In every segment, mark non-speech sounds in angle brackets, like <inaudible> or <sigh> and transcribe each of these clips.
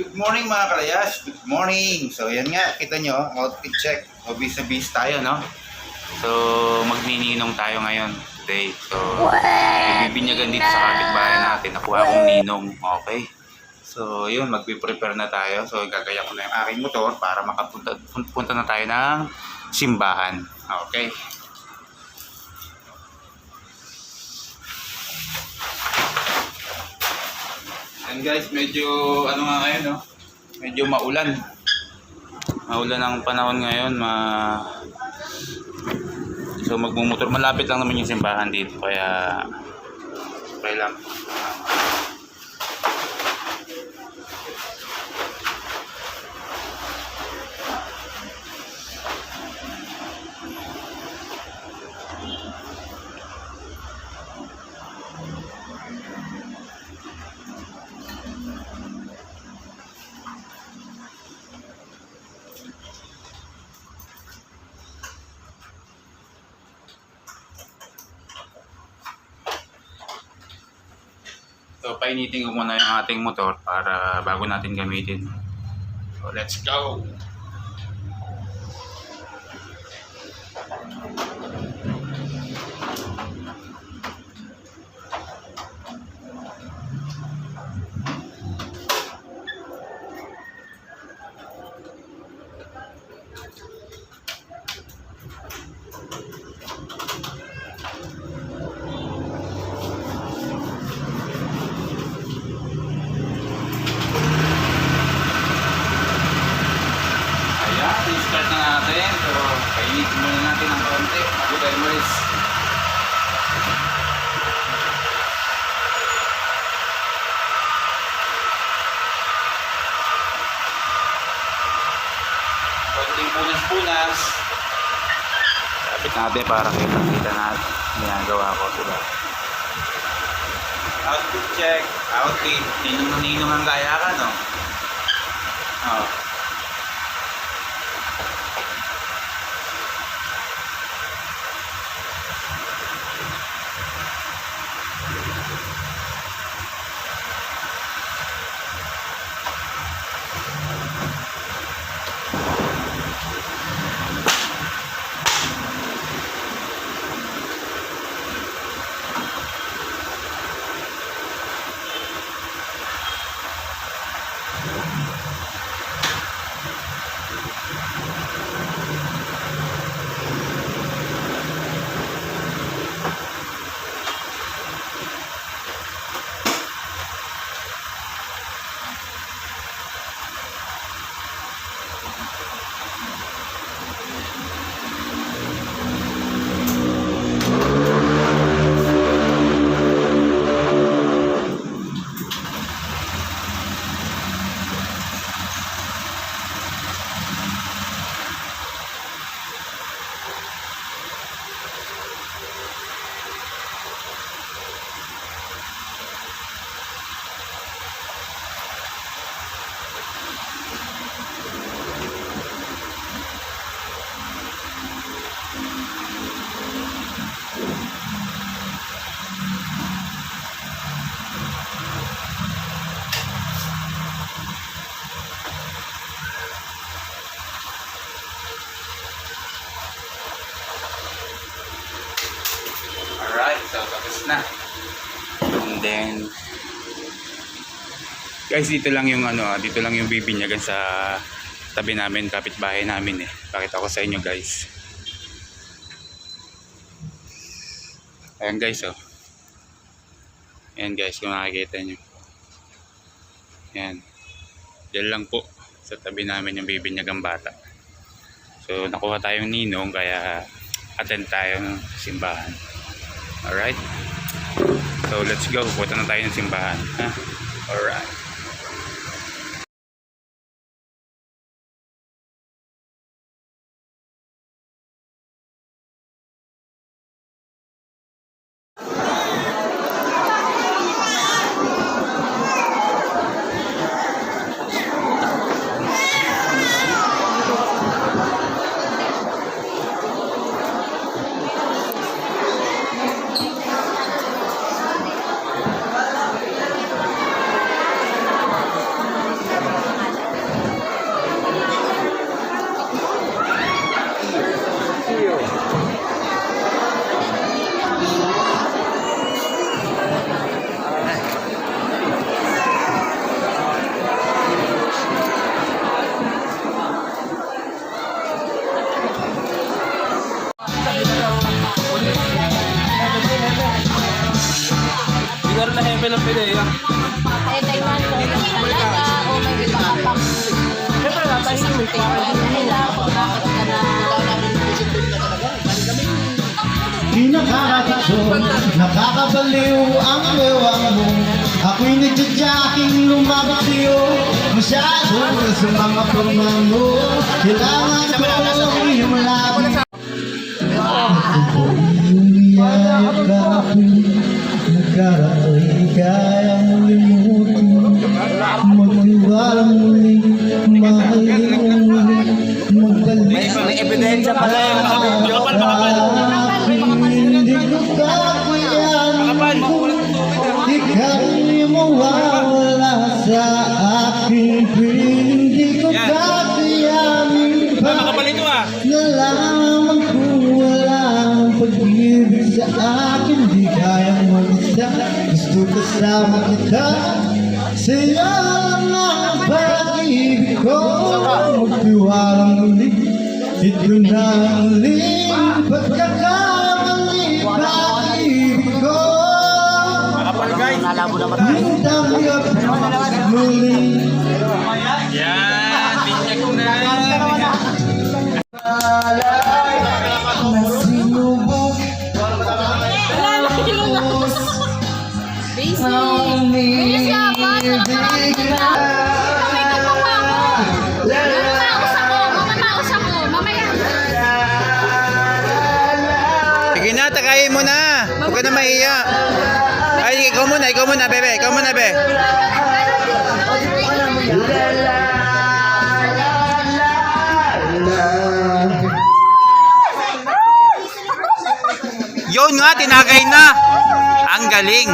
Good morning mga kalayas. Good morning. So yan nga, kita nyo, outfit check. Obis na bis tayo, no? So magnininong tayo ngayon today. So bibinyagan dito sa kapitbahay natin. Nakuha akong ninong. Okay. So yun, magpiprepare na tayo. So gagaya ko na yung aking motor para makapunta pun- punta na tayo ng simbahan. Okay. And guys, medyo ano nga ngayon, no? Medyo maulan. Maulan ang panahon ngayon, ma So magmumotor, malapit lang naman yung simbahan dito kaya okay. Painitin ko muna yung ating motor para bago natin gamitin. So let's go! Ayan, i-start na natin. So, painitin muna natin ng konti bago tayo malis. Konting punas-punas. Kapit natin para kita-kita natin. Ginagawa ko, diba? Outfit check. Outfit. Ninong na ninong ang gaya ka, no? Oh. Na. And then, guys, dito lang yung ano, ah, dito lang yung bibinyagan sa tabi namin, kapitbahay namin eh. Pakita ko sa inyo guys. Ayan guys, oh. Ayan guys, kung makikita nyo. Ayan. Diyan lang po sa tabi namin yung bibinyagang bata. So, nakuha tayong ninong kaya attend tayo ng simbahan. Alright? So, let's go. Punta na tayo ng simbahan. Ha? Alright. Eh, tingnan ko. Kung talaga. O may iba ka pang sasagutin mo nila kung bakit ka na. Di nakakatson, nakakabaliw ang bewang mo Ako'y nagtsajaking lumabas sa'yo Masyado sa mga mo. Kailangan ko yung labi Gusto kasama kita Sa'yo lang ang pag-ibig ko Magtiwalang Ito na ang huling pagkakamali Pag-ibig ko. Yung tanggap muli Yan. Binyag na. Nasinubok Takayin mo na. Huwag ka na mahiya. Ay, ikaw muna, ikaw muna, bebe. Ikaw muna, be. Yun nga, tinagay na. Ang galing.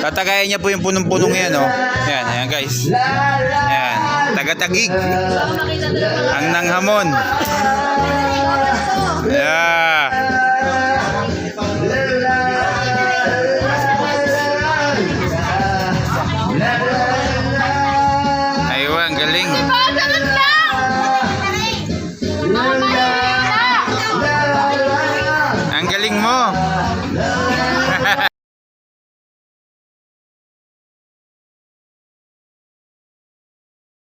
Tatagayan niya po yung punong-punong yan, oh. Yan, ayan guys. Yan. Tagatagig. <laughs> Ang nanghamon. Yeah. Ayun, ang galing. Pagkalat lang!